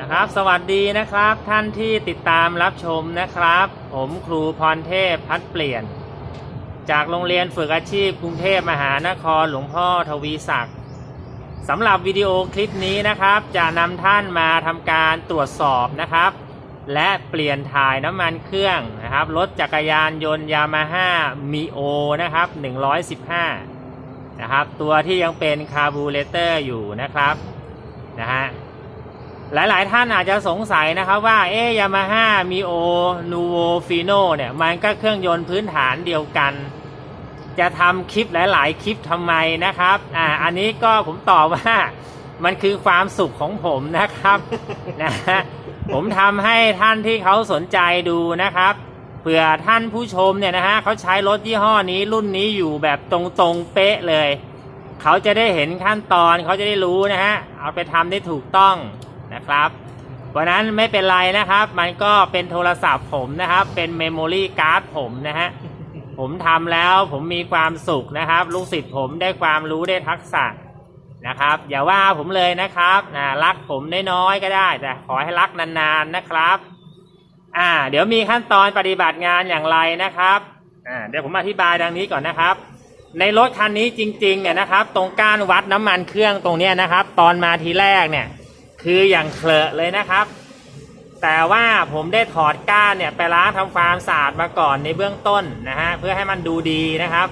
นะครับ สวัสดีนะครับ ท่านที่ติดตามรับชมนะครับ ผมครูพรเทพพัดเปลี่ยน จากโรงเรียนฝึกอาชีพกรุงเทพมหานครหลวงพ่อทวีศักดิ์สำหรับวิดีโอคลิปนี้นะครับ จะนำท่านมาทำการตรวจสอบนะครับ และเปลี่ยนถ่ายน้ำมันเครื่องนะครับรถจักรยานยนต์ยามาฮ่ามีโอนะครับ 115 นะครับ ตัวที่ยังเป็นคาร์บูเรเตอร์อยู่นะครับนะฮะ หลายๆ ท่านอาจจะสงสัยนะครับว่าเอ๊ยามาฮ่ามีโอนูโวฟีโนเนี่ยมันก็เครื่องยนต์พื้นฐานเดียวกัน จะทำคลิปหลาย ๆ คลิปทำไมนะครับอ่าอันนี้ก็ผมตอบว่ามันคือความสุขของผมนะครับนะฮะผมทำให้ท่านที่เขาสนใจดูนะครับเผื่อท่านผู้ชมเนี่ยนะฮะเขาใช้รถยี่ห้อนี้รุ่นนี้อยู่แบบตรงๆเป๊ะเลย เขาจะได้เห็นขั้นตอนเขาจะได้รู้นะฮะเอาไปทำได้ถูกต้อง นะครับ วันนั้นไม่เป็นไรนะครับ มันก็เป็นโทรศัพท์ผมนะครับ เป็นเมมโมรี่การ์ดผมนะฮะ ผมทำแล้วผมมีความสุขนะครับ ลูกศิษย์ผมได้ความรู้ได้ทักษะนะครับ อย่าว่าผมเลยนะครับนะรักผมน้อยๆก็ได้ แต่ขอให้รักนานๆนะครับ อ่า เดี๋ยวมีขั้นตอนปฏิบัติงานอย่างไรนะครับ อ่า เดี๋ยวผมอธิบายดังนี้ก่อนนะครับในรถคันนี้จริงๆเนี่ยนะครับ ตรงก้านวัดน้ำมันเครื่องตรงเนี้ยนะครับ ตอนมาทีแรกเนี่ย คืออย่างเคลอะเลยนะครับ แต่ว่าผมได้ถอดก้านเนี่ยไปล้างทำความสะอาดมาก่อนในเบื้องต้นนะฮะเพื่อให้มันดูดีนะครับ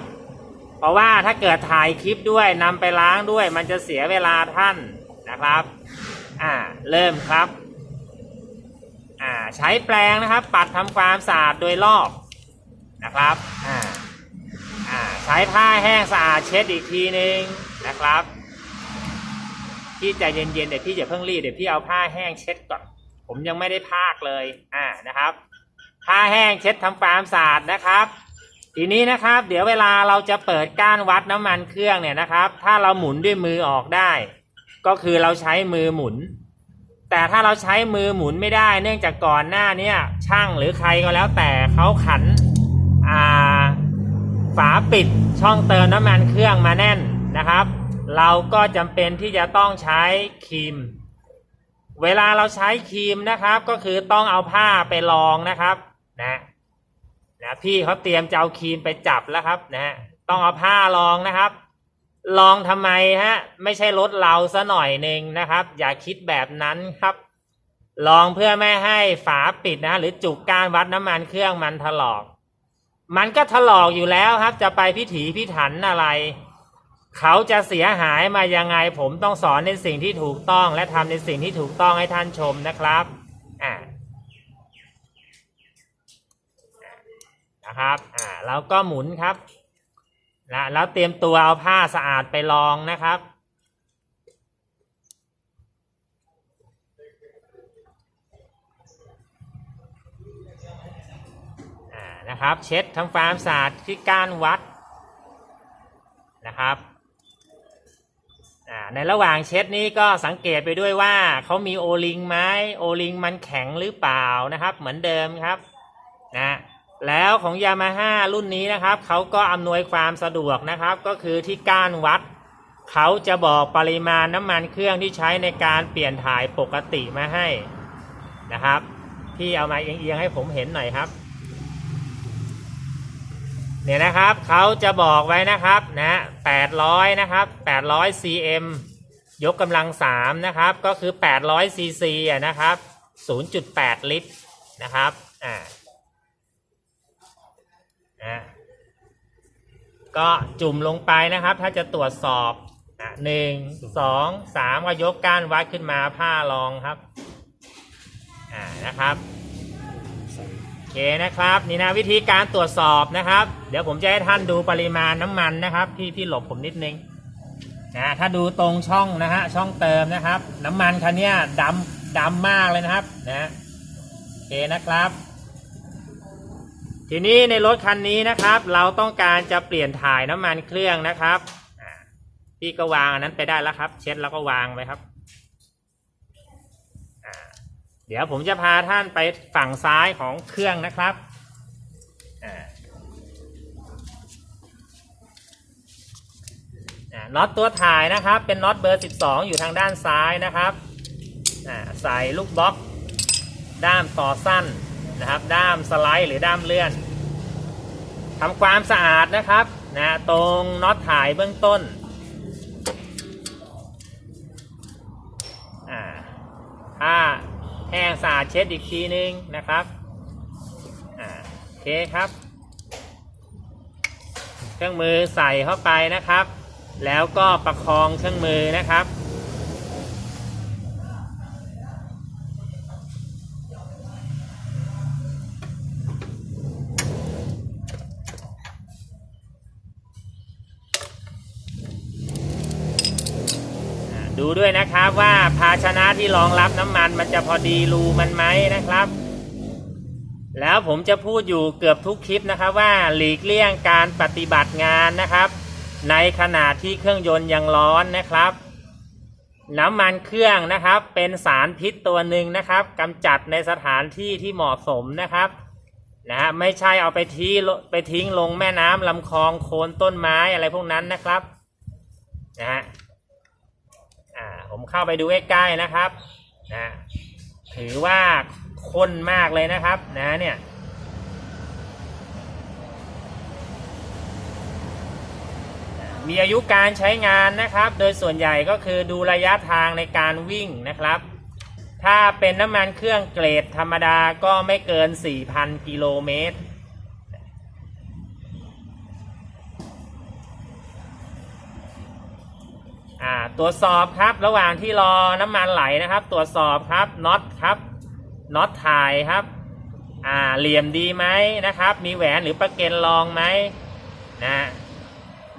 เพราะว่าถ้าเกิดถ่ายคลิปด้วยนำไปล้างด้วย มันจะเสียเวลาท่านนะครับอ่าเริ่มครับอ่าใช้แปรงนะครับ ปัดทำความสะอาดโดยรอบนะครับอ่าอ่าใช้ผ้าแห้งสะอาดเช็ดอีกทีนึงนะครับ พี่ใจเย็นๆเดี๋ยวพี่อย่าเพิ่งรีบเดี๋ยวพี่เอาผ้าแห้งเช็ดก่อน ผมยังไม่ได้พากเลย อ่านะครับ ผ้าแห้งเช็ดทำความสะอาดนะครับ ทีนี้นะครับ เดี๋ยวเวลาเราจะเปิดก้านวัดน้ำมันเครื่องเนี่ยนะครับ ถ้าเราหมุนด้วยมือออกได้ ก็คือเราใช้มือหมุน แต่ถ้าเราใช้มือหมุนไม่ได้ เนื่องจากก่อนหน้าเนี้ช่างหรือใครก็แล้วแต่เขาขันอ่าฝาปิดช่องเติมน้ำมันเครื่องมาแน่นนะครับ เราก็จำเป็นที่จะต้องใช้ครีม เวลาเราใช้ครีมนะครับ ก็คือต้องเอาผ้าไปรองนะครับนะนะพี่เขาเตรียมจะเอาครีมไปจับแล้วครับนะฮะต้องเอาผ้ารองนะครับรองทำไมฮะ ไม่ใช่รถเราซะหน่อยหนึ่งนะครับ อย่าคิดแบบนั้นครับรองเพื่อไม่ให้ฝาปิดนะหรือจุกก้านวัดน้ำมันเครื่องมันถลอก มันก็ถลอกอยู่แล้วครับ จะไปพิถีพิถันอะไร เขาจะเสียหายมายังไงผมต้องสอนในสิ่งที่ถูกต้อง และทำในสิ่งที่ถูกต้องให้ท่านชมนะครับอ่านะครับอ่าแล้วก็หมุนครับนะแล้วเตรียมตัวเอาผ้าสะอาดไปรองนะครับนะครับ เช็ดทำความสะอาดที่ก้านวัดนะครับ ในระหว่างเช็ดนี้ก็สังเกตไปด้วยว่าเขามีโอลิงไหมโอลิงมันแข็งหรือเปล่านะครับ เหมือนเดิมครับนะแล้วของยามาฮ่ารุ่นนี้นะครับเขาก็อำนวยความสะดวกนะครับ ก็คือที่ก้านวัดเขาจะบอกปริมาณน้ำมันเครื่องที่ใช้ในการเปลี่ยนถ่ายปกติมาให้นะครับ พี่เอามาเอียงๆให้ผมเห็นหน่อยครับ เนี่ยนะครับเขาจะบอกไว้นะครับนะ800นะครับ800 cm ยกกำลัง3นะครับ ก็คือ 800 cc อะนะครับ 0.8 ลิตรนะครับอ่านะก็จุ่มลงไปนะครับ ถ้าจะตรวจสอบอะหนึ่งสองสามก็ยกก้านวัดขึ้นมาผ้ารองครับ อ่านะครับ เคนะครับ นี่นะวิธีการตรวจสอบนะครับ เดี๋ยวผมจะให้ท่านดูปริมาณน้ำมันนะครับ พี่พี่หลบผมนิดนึงนะถ้าดูตรงช่องนะฮะช่องเติมนะครับ น้ำมันคันนี้ดำดำมากเลยนะครับนะโอเคนะครับ ทีนี้ในรถคันนี้นะครับ เราต้องการจะเปลี่ยนถ่ายน้ำมันเครื่องนะครับพี่ก็วางอันนั้นไปได้แล้วครับ เช็ดแล้วก็วางไปครับ เดี๋ยวผมจะพาท่านไปฝั่งซ้ายของเครื่องนะครับ น็อตตัวถ่ายนะครับ เป็นน็อตเบอร์ 12 อยู่ทางด้านซ้ายนะครับ ใส่ลูกบล็อก ด้ามต่อสั้นนะครับ ด้ามสไลด์หรือด้ามเลื่อนทำความสะอาดนะครับนะตรงน็อตถ่ายเบื้องต้นถ้า แห้งสะอาดเช็ดอีกทีนึงนะครับอ่าโอเคครับ เครื่องมือใส่เข้าไปนะครับ แล้วก็ประคองเครื่องมือนะครับ อ่าดูด้วย นะครับว่าภาชนะที่รองรับน้ำมันมันจะพอดีรูมันไหมนะครับ แล้วผมจะพูดอยู่เกือบทุกคลิปนะครับว่าหลีกเลี่ยงการปฏิบัติงานนะครับ ในขณะที่เครื่องยนต์ยังร้อนนะครับ น้ำมันเครื่องนะครับ เป็นสารพิษตัวหนึ่งนะครับกำจัดในสถานที่ที่เหมาะสมนะครับนะฮะไม่ใช่เอาไปที่ไปทิ้งลงแม่น้ำลำคลองโคนต้นไม้อะไรพวกนั้นนะครับนะฮะ ผมเข้าไปดูใกล้ๆนะครับนะถือว่าข้นมากเลยนะครับนะเนี่ยมีอายุการใช้งานนะครับ โดยส่วนใหญ่ก็คือดูระยะทางในการวิ่งนะครับ ถ้าเป็นน้ำมันเครื่องเกรดธรรมดาก็ไม่เกิน 4,000 กิโลเมตร อ่าตรวจสอบครับ ระหว่างที่รอน้ำมันไหลนะครับ ตรวจสอบครับน็อตครับน็อตถ่ายครับ อ่าเหลี่ยมดีไหมนะครับ มีแหวนหรือประเก็นรองไหมนะ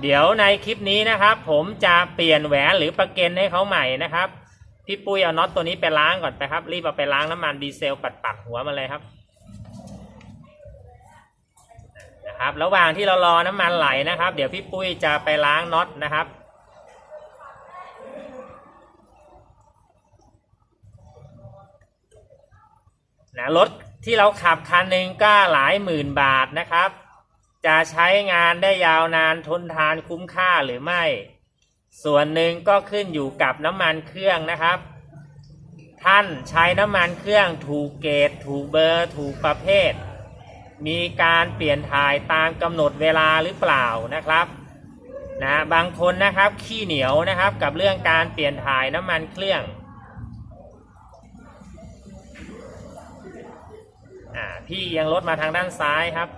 เดี๋ยวในคลิปนี้นะครับ ผมจะเปลี่ยนแหวนหรือประเก็นให้เขาใหม่นะครับพี่ปุ้ยเอาน็อตตัวนี้ไปล้างก่อนไปครับ รีบเอาไปล้างน้ำมันดีเซลปัดๆหัวมาเลยครับนะครับ ระหว่างที่เรารอน้ำมันไหลนะครับ เดี๋ยวพี่ปุ้ยจะไปล้างน็อตนะครับ นะรถที่เราขับคันหนึ่งก็หลายหมื่นบาทนะครับ จะใช้งานได้ยาวนานทนทานคุ้มค่าหรือไม่ ส่วนหนึ่งก็ขึ้นอยู่กับน้ำมันเครื่องนะครับ ท่านใช้น้ำมันเครื่องถูกเกรดถูกเบอร์ถูกประเภท มีการเปลี่ยนถ่ายตามกำหนดเวลาหรือเปล่านะครับนะบางคนนะครับขี้เหนียวนะครับกับเรื่องการเปลี่ยนถ่ายน้ำมันเครื่อง พี่เอียงรถมาทางด้านซ้ายครับ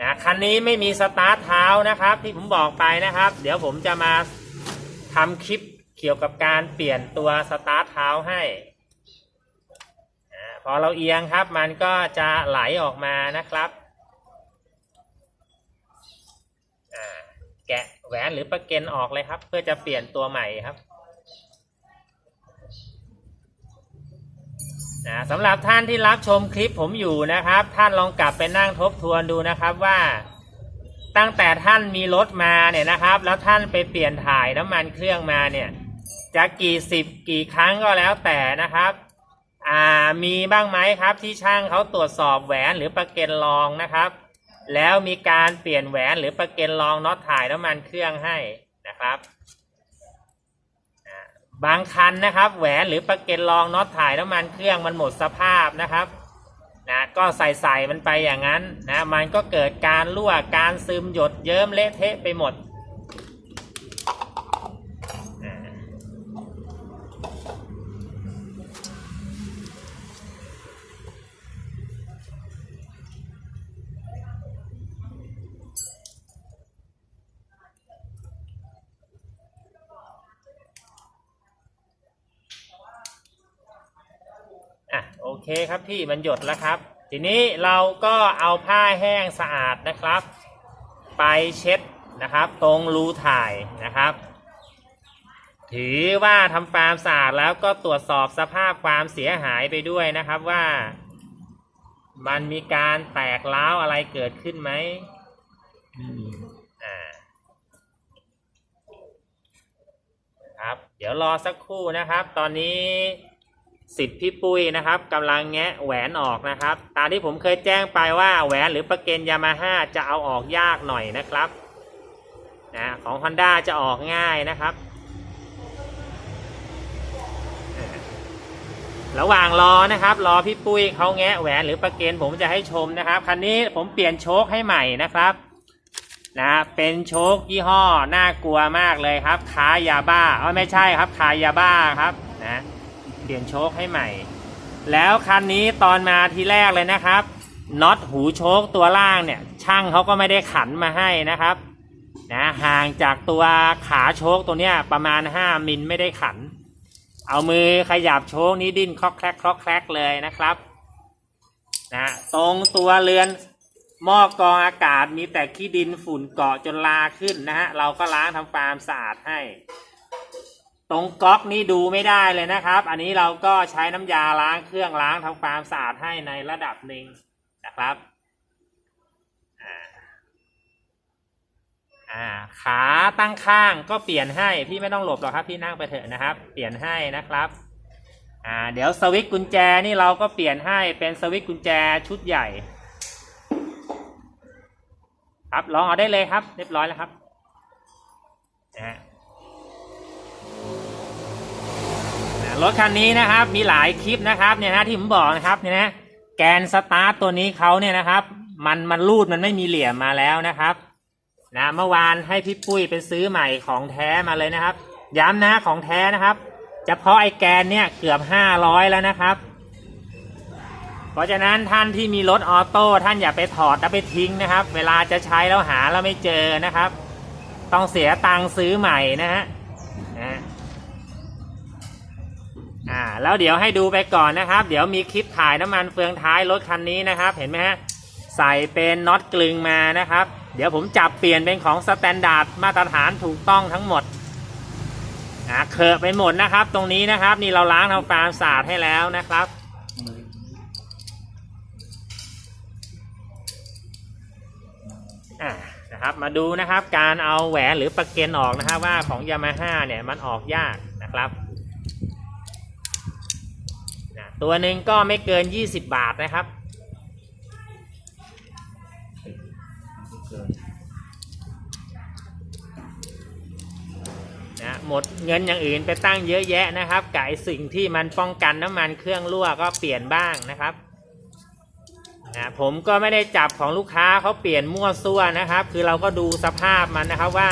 นะคันนี้ไม่มีสตาร์ทเท้านะครับ ที่ผมบอกไปนะครับ เดี๋ยวผมจะมาทำคลิปเกี่ยวกับการเปลี่ยนตัวสตาร์ทเท้าให้พอเราเอียงครับมันก็จะไหลออกมานะครับแกะแหวนหรือประเก็นออกเลยครับ เพื่อจะเปลี่ยนตัวใหม่ครับ นะสำหรับท่านที่รับชมคลิปผมอยู่นะครับ ท่านลองกลับไปนั่งทบทวนดูนะครับว่าตั้งแต่ท่านมีรถมาเนี่ยนะครับ แล้วท่านไปเปลี่ยนถ่ายน้ำมันเครื่องมาเนี่ยจะกี่สิบกี่ครั้งก็แล้วแต่นะครับอ่ามีบ้างไหมครับที่ช่างเขาตรวจสอบแหวนหรือประเก็นรองนะครับ แล้วมีการเปลี่ยนแหวนหรือประเก็นรองน็อตถ่ายน้ำมันเครื่องให้นะครับ บางคันนะครับแหวนหรือประเก็นรองน็อตถ่ายน้ำมันเครื่องมันหมดสภาพนะครับนะก็ใส่ใส่มันไปอย่างนั้นนะมันก็เกิดการรั่วการซึมหยดเยิ้มเละเทะไปหมด เคครับพี่มันหยดแล้วครับ ทีนี้เราก็เอาผ้าแห้งสะอาดนะครับ ไปเช็ดนะครับ ตรงรูถ่ายนะครับ ถือว่าทำความสะอาดแล้วก็ตรวจสอบสภาพความเสียหายไปด้วยนะครับว่า มันมีการแตกร้าวอะไรเกิดขึ้นไหมอ่าครับ เดี๋ยวรอสักครู่นะครับ ตอนนี้ สิทธิ์พี่ปุ้ยนะครับกำลังแงะแหวนออกนะครับ ตามที่ผมเคยแจ้งไปว่าแหวนหรือประเกนยามาฮ่าจะเอาออกยากหน่อยนะครับนะของ Honda จะออกง่ายนะครับ ระหว่างรอนะครับ รอพี่ปุ้ยเขาแงะแหวนหรือประเกนผมจะให้ชมนะครับคันนี้ผมเปลี่ยนโชคให้ใหม่นะครับนะเป็นโชคยี่ห้อน่ากลัวมากเลยครับค้ายาบ้าเออไม่ใช่ครับขายาบ้าครับ ปลี่ยนโชคให้ใหม่ แล้วคันนี้ตอนมาทีแรกเลยนะครับน็อตหูโชคตัวล่างเนี่ยช่างเขาก็ไม่ได้ขันมาให้นะครับนะห่างจากตัวขาโชคตัวเนี้ยประมาณ 5 มิลไม่ได้ขัน เอามือขยับโชคนี้ดิ้นคลอกแคลกคลอกแคลกเลยนะครับนะตรงตัวเรือนหม้อกรองอากาศมีแต่ขี้ดินฝุ่นเกาะจนลาขึ้นนะฮะเราก็ล้างทำความสะอาดให้ ตรงก๊อกนี้ดูไม่ได้เลยนะครับ อันนี้เราก็ใช้น้ำยาล้างเครื่องล้างทำความสะอาดให้ในระดับหนึ่งนะครับอ่าขาตั้งข้างก็เปลี่ยนให้พี่ไม่ต้องหลบหรอกครับพี่นั่งไปเถอะนะครับ เปลี่ยนให้นะครับอ่าเดี๋ยวสวิตช์กุญแจนี่เราก็เปลี่ยนให้เป็นสวิตช์กุญแจชุดใหญ่ ครับลองเอาได้เลยครับ เรียบร้อยแล้วครับนะฮะ รถคันนี้นะครับมีหลายคลิปนะครับเนี่ยนะที่ผมบอกนะครับเนี่ยนะแกนสตาร์ตตัวนี้เขาเนี่ยนะครับ มันมันรูดมันไม่มีเหลี่ยมมาแล้วนะครับนะเมื่อวานให้พี่ปุ้ยไปซื้อใหม่ของแท้มาเลยนะครับ ย้ำนะของแท้นะครับเฉพาะไอ้แกนเนี่ยเกือบห้าร้อยแล้วนะครับ เพราะฉะนั้นท่านที่มีรถออโต้ท่านอย่าไปถอดแล้วไปทิ้งนะครับ เวลาจะใช้แล้วหาแล้วไม่เจอนะครับ ต้องเสียตังค์ซื้อใหม่นะฮะนะ อ่าแล้วเดี๋ยวให้ดูไปก่อนนะครับ เดี๋ยวมีคลิปถ่ายน้ำมันเฟืองท้ายรถคันนี้นะครับ เห็นไหมฮะใส่เป็นน็อตกลึงมานะครับ เดี๋ยวผมจับเปลี่ยนเป็นของสแตนดาร์ดมาตรฐานถูกต้องทั้งหมดอ่าเคอะไปหมดนะครับ ตรงนี้นะครับ นี่เราล้างทำความสะอาดให้แล้วนะครับอ่านะครับมาดูนะครับการเอาแหวนหรือประเก็นออกนะครับว่าของยามาฮ่าเนี่ยมันออกยากนะครับ ตัวหนึ่งก็ไม่เกิน 20 บาทนะครับ นะหมดเงินอย่างอื่นไปตั้งเยอะแยะนะครับกับสิ่งที่มันป้องกันน้ำมันเครื่องรั่วก็เปลี่ยนบ้างนะครับนะผมก็ไม่ได้จับของลูกค้าเขาเปลี่ยนมั่วซั่วนะครับ คือเราก็ดูสภาพมันนะครับว่า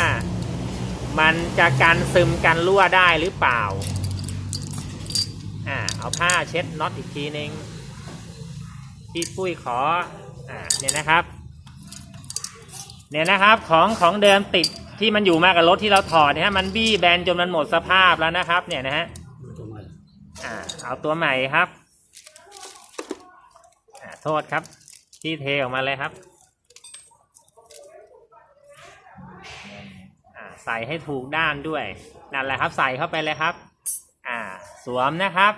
มันจะกันซึมกันรั่วได้หรือเปล่า เอาผ้าเช็ดน็อตอีกทีนึงพี่ปุ้ยขออ่าเนี่ยนะครับ เนี่ยนะครับของของเดิมติดที่มันอยู่มากับรถที่เราถอดนี่ยฮะมันบี้แบนจนมันหมดสภาพแล้วนะครับ เนี่ยนะฮะอ่าเอาตัวใหม่ครับอ่าโทษครับ ที่เทออกมาเลยครับอ่าใส่ให้ถูกด้านด้วยนั่นแหละครับ ใส่เข้าไปเลยครับ อ่า สวมนะครับ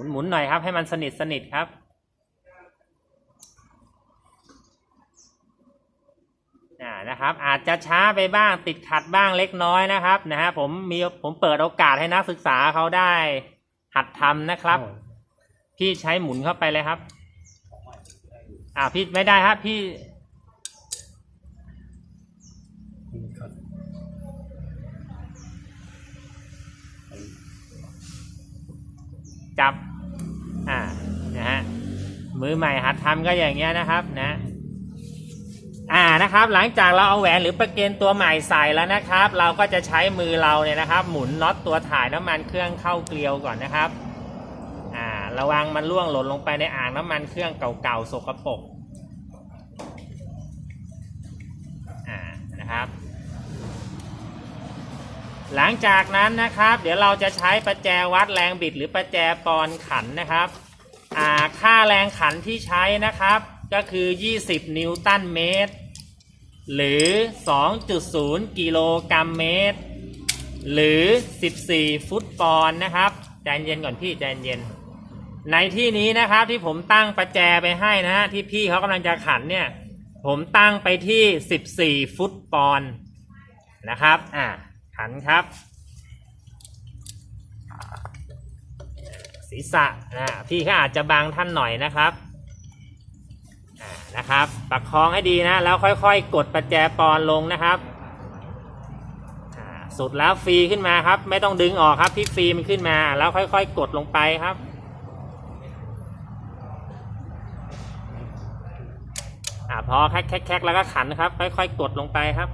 มุนหมุนหน่อยครับ ให้มันสนิทสนิทครับ อ่านะครับ อาจจะช้าไปบ้างติดขัดบ้างเล็กน้อยนะครับนะฮะผมมีผมเปิดโอกาสให้นักศึกษาเขาได้ หัดทำนะครับ พี่ใช้หมุนเข้าไปเลยครับ อ่าพี่ไม่ได้ครับพี่จับ มือใหม่หัดทำก็อย่างเงี้ยนะครับนะอ่านะครับ หลังจากเราเอาแหวนหรือประเกนตัวใหม่ใส่แล้วนะครับ เราก็จะใช้มือเราเนี่ยนะครับ หมุนน็อตตัวถ่ายน้ำมันเครื่องเข้าเกลียวก่อนนะครับอ่าระวังมันล่วงหล่นลงไปในอ่างน้ำมันเครื่องเก่าๆสกปรกอ่านะครับ หลังจากนั้นนะครับ เดี๋ยวเราจะใช้ประแจวัดแรงบิดหรือประแจปอนขันนะครับ ค่าแรงขันที่ใช้นะครับ ก็คือ 20 นิวตันเมตร หรือ 2.0 กิโลกรัมเมตร หรือ 14 ฟุตปอนด์นะครับใจเย็นก่อนพี่ใจเย็น ในที่นี้นะครับที่ผมตั้งประแจไปให้นะฮะที่พี่เขากำลังจะขันเนี่ย ผมตั้งไปที่ 14 ฟุตปอนด์นะครับ อ่าขันครับ ศีรษะนะพี่เขาอาจจะบางท่านหน่อยนะครับนะครับประคองให้ดีนะ แล้วค่อยๆ กดประแจปอนลงนะครับสุดแล้วฟรีขึ้นมาครับ ไม่ต้องดึงออกครับที่ฟรีมันขึ้นมา แล้วค่อยๆ กดลงไปครับอ่าพอแคกแคกๆๆแล้วก็ขันครับ ค่อยๆ กดลงไปครับ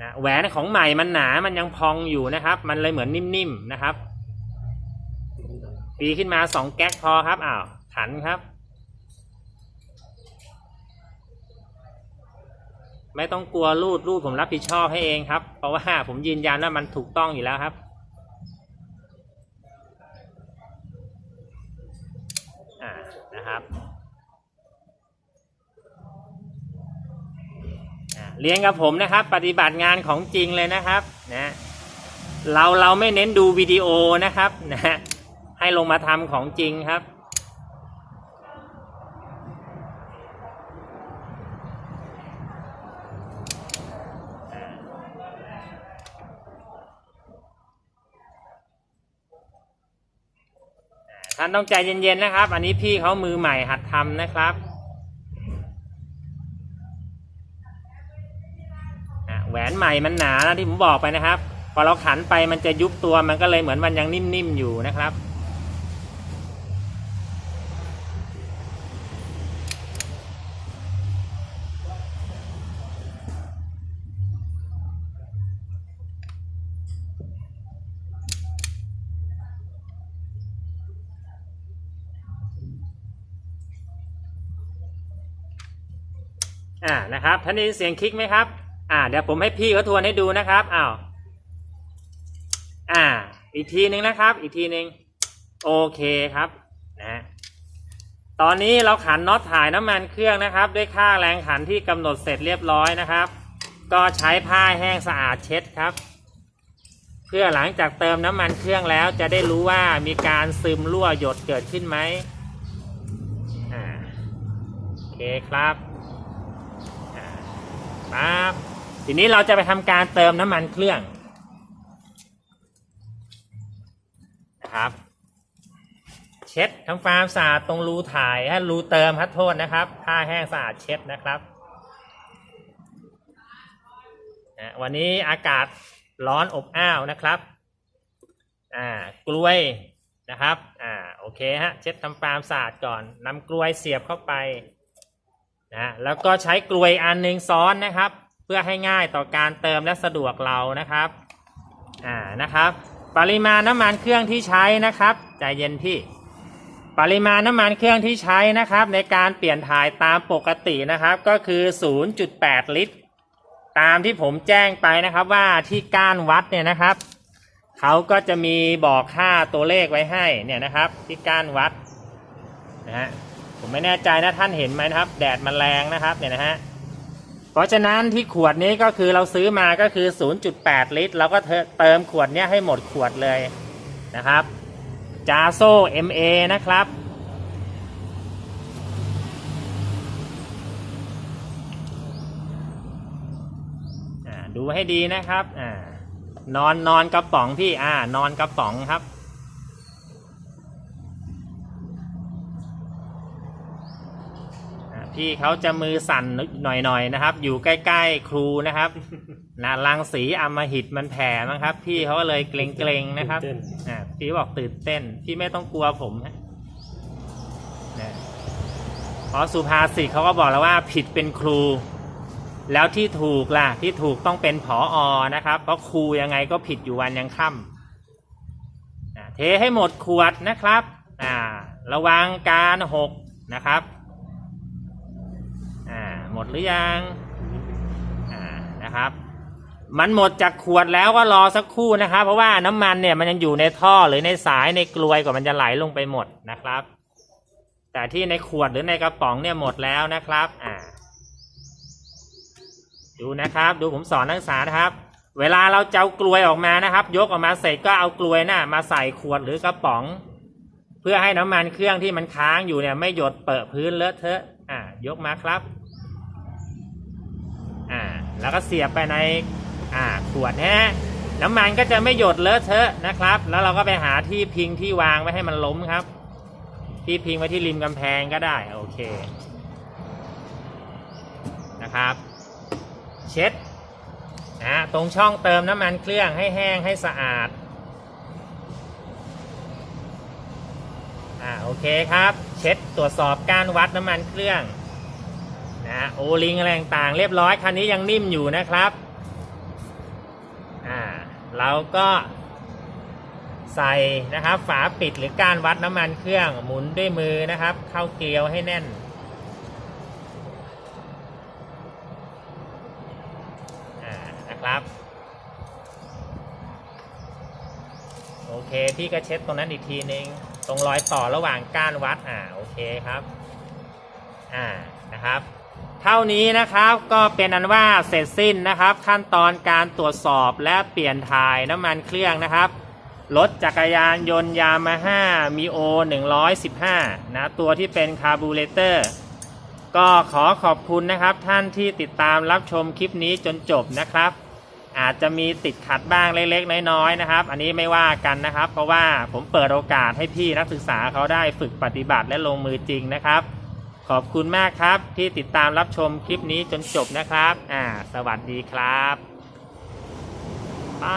นะแหวนของใหม่มันหนามันยังพองอยู่นะครับ มันเลยเหมือนนิ่มๆนะครับ ปีขึ้นมาสองแก๊กพอครับอ้าวขันครับ ไม่ต้องกลัวรูดรูดผมรับผิดชอบให้เองครับ เพราะว่าผมยืนยันว่ามันถูกต้องอยู่แล้วครับอ่านะครับเรียนกับผมนะครับ ปฏิบัติงานของจริงเลยนะครับนะเราเราไม่เน้นดูวิดีโอนะครับนะ ให้ลงมาทำของจริงครับ ท่านต้องใจเย็นๆนะครับ อันนี้พี่เขามือใหม่หัดทำนะครับแหวนใหม่มันหนานะที่ผมบอกไปนะครับ พอเราขันไปมันจะยุบตัวมันก็เลยเหมือนมันยังนิ่มๆอยู่นะครับ อ่านะครับท่านได้ยินเสียงคลิกไหมครับ อ่า เดี๋ยวผมให้พี่เขาทวนให้ดูนะครับอ้าวอ่า อีกทีหนึ่งนะครับ อีกทีหนึ่งโอเคครับนะตอนนี้เราขันน็อตถ่ายน้ำมันเครื่องนะครับ ด้วยค่าแรงขันที่กำหนดเสร็จเรียบร้อยนะครับ ก็ใช้ผ้าแห้งสะอาดเช็ดครับ เพื่อหลังจากเติมน้ำมันเครื่องแล้วจะได้รู้ว่ามีการซึมรั่วหยดเกิดขึ้นไหมอ่าโอเคครับ ครับทีนี้เราจะไปทำการเติมน้ำมันเครื่องนะครับ เช็ดทำความสะอาดตรงรูถ่ายให้รูเติมครับโทษนะครับผ้าแห้งสะอาดเช็ดนะครับอะวันนี้อากาศร้อนอบอ้าวนะครับอ่ากล้วยนะครับอ่าโอเคฮะเช็ดทำความสะอาดก่อนนำกล้วยเสียบเข้าไป นะแล้วก็ใช้กลวยอันหนึ่งซ้อนนะครับ เพื่อให้ง่ายต่อการเติมและสะดวกเรานะครับอ่านะครับ ปริมาณน้ำมันเครื่องที่ใช้นะครับใจเย็นพี่ ปริมาณน้ำมันเครื่องที่ใช้นะครับ ในการเปลี่ยนถ่ายตามปกตินะครับ ก็คือ 0.8 ลิตร ตามที่ผมแจ้งไปนะครับว่าที่ก้านวัดเนี่ยนะครับเขาก็จะมีบอกค่าตัวเลขไว้ให้เนี่ยนะครับ ที่ก้านวัดนะฮะ ผมไม่แน่ใจนะท่านเห็นไหมนะครับ แดดมันแรงนะครับเนี่ยนะฮะเพราะฉะนั้นที่ขวดนี้ก็คือเราซื้อมาก็คือ 0.8 ลิตรเราก็เติมขวดนี้ให้หมดขวดเลยนะครับจาโซ่ MA นะครับ ดูให้ดีนะครับอนอนนอนกระป๋องพี่อ่านอนกระป๋องครับ อ่า พี่เขาจะมือสั่นหน่อยๆนะครับ อยู่ใกล้ๆครูนะครับนะรังสีอำมหิตมันแผ่มั้งครับ พี่เขาก็เลยเกรงๆนะครับตื่นเต้นอ่าพี่บอกตื่นเต้น พี่ไม่ต้องกลัวผมนะนะเพราะสุภาษิตเขาก็บอกแล้วว่าผิดเป็นครู แล้วที่ถูกล่ะ ที่ถูกต้องเป็นผออนะครับ เพราะครูยังไงก็ผิดอยู่วันยังค่ำอ่าเทให้หมดขวดนะครับ อ่า ระวังการหกนะครับอ่า หรือยังอ่านะครับ มันหมดจากขวดแล้วก็รอสักครู่นะครับ เพราะว่าน้ำมันเนี่ยมันยังอยู่ในท่อหรือในสายในกลวยกว่ามันจะไหลลงไปหมดนะครับ แต่ที่ในขวดหรือในกระป๋องเนี่ยหมดแล้วนะครับอ่าดูนะครับ ดูผมสอนนักศึกษานะครับ เวลาเราจะเอากลวยออกมานะครับ ยกออกมาเสร็จก็เอากลวยน่ะมาใส่ขวดหรือกระป๋อง เพื่อให้น้ำมันเครื่องที่มันค้างอยู่เนี่ย ไม่หยดเปอะพื้นเลอะเทอะอ่ายกมาครับ แล้วก็เสียบไปในอ่าขวดนะฮะน้ำมันก็จะไม่หยดเลอะเทอะนะครับ แล้วเราก็ไปหาที่พิงที่วางไว้ให้มันล้มครับ ที่พิงไว้ที่ริมกำแพงก็ได้โอเคนะครับ เช็ดนะตรงช่องเติมน้ำมันเครื่องให้แห้งให้สะอาดอ่าโอเคครับ เช็ดตรวจสอบการวัดน้ำมันเครื่อง นะโอลิงอะไรต่างๆเรียบร้อยคันนี้ยังนิ่มอยู่นะครับอ่าเราก็ใส่นะครับ ฝาปิดหรือการวัดน้ำมันเครื่องหมุนด้วยมือนะครับ เข้าเกลียวให้แน่น นะครับโอเค พี่ก็เช็ดตรงนั้นอีกทีนึง ตรงรอยต่อระหว่างก้านวัด อ่า โอเคครับ อ่า นะครับ เท่านี้นะครับก็เป็นอันว่าเสร็จสิ้นนะครับ ขั้นตอนการตรวจสอบและเปลี่ยนถ่ายน้ำมันเครื่องนะครับรถจักรยานยนต์ยามาฮ่ามีโอ115 นะ ตัวที่เป็นคาร์บูเรเตอร์ ก็ขอขอบคุณนะครับท่านที่ติดตามรับชมคลิปนี้จนจบนะครับ อาจจะมีติดขัดบ้างเล็กๆ น้อยๆนะครับ อันนี้ไม่ว่ากันนะครับ เพราะว่าผมเปิดโอกาสให้พี่นักศึกษาเขาได้ฝึกปฏิบัติและลงมือจริงนะครับ ขอบคุณมากครับที่ติดตามรับชมคลิปนี้จนจบนะครับ อ่า สวัสดีครับ